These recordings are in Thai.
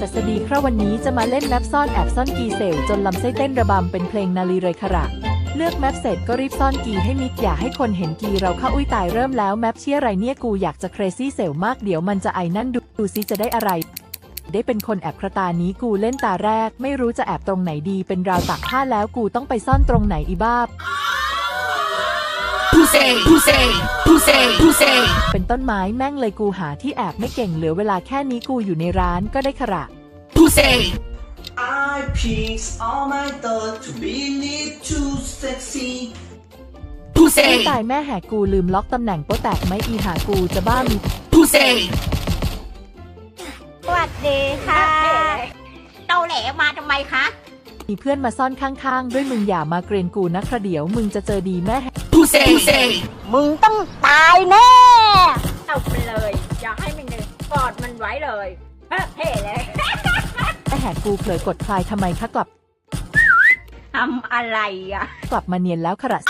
ศัสดีครับวันนี้จะมาเล่นแมปซ่อนแอบซ่อนกีเซลจนลำไส้เต้นระบำเป็นเพลงนาลีเลยค่ะเลือกแมปเสร็จก็รีบซ่อนกีให้มิดอย่าให้คนเห็นกีเราเข้าอุ้ยตายเริ่มแล้วแมปเชี่ยไรเนี่ยกูอยากจะเครซี่เซลมากเดี๋ยวมันจะไอนั่นดูดูซิจะได้อะไร ได้เป็นคนแอบคระตานี้กูเล่นตาแรก ไม่รู้จะแอบตรงไหนดีเป็นราวตากผ้าแล้วกูต้องไปซ่อนตรงไหนอีบ้า Pussy, pussy, pussy, pussy. เป็นต้นไม้แม่งเลยกูหาที่แอบไม่เก่งเหลือเวลาแค่นี้กูอยู่ในร้านก็ได้ขระ Pussy, I pics all my thoughts to be lit too sexy. ไม่ pussy, ตายแม่แหกกูลืมล็อกตำแหน่งโป๊ะแตกไหมอีหากูจะบ้ามี pussy. สวัสดีค่ะเตาแหลมาทำไมคะ มีเพื่อนมาซ่อนข้างๆ ด้วยมึงอย่ามาเกรียนกูนะกระเดี๋ยวมึงจะเจอดีแม่ แหก Pussy, pussy. มึงต้องตายแน่เอาไปเลย อย่าให้มันเลยกอดมันไว้เลยเฮ้เท่เลยแม่แหกกูเผลอกดคลายทำไมคะกลับทำอะไรอะ กลับมาเนียนแล้วขระ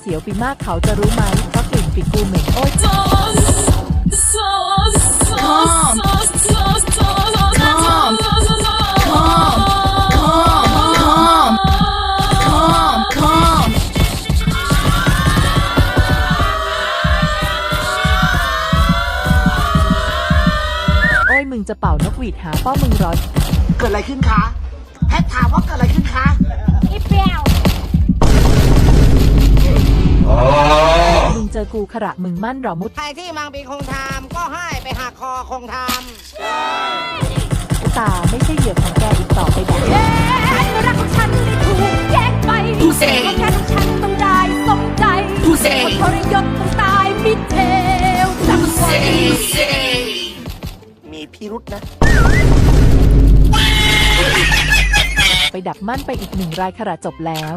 เสียวปีมากเขาจะรู้ไหมเพราะกลิ่นปีกกูเหม็นโอ๊ย มึงจะเป่านกหวีดหาป้อมึงร้อนเกิดอะไรขึ้นคะ แพทถามว่าเกิดอะไรขึ้นคะ อีเปรี้ยวมึงเจอกูขระมึงมั่นเหรอมุดใครที่มังปีคงทามก็ให้ไปหักคอคงทามตาไม่ใช่เหยื่อของแกอีกต่อไปแบบเอ๊ะรักของฉันได้ถูกแยกไป Pussy แค่ของฉันต้องได้สมใจ Pussy คนทรยศต้อง พิรุษนะ ไปดักมั่นไปอีกหนึ่งรายขระจบแล้ว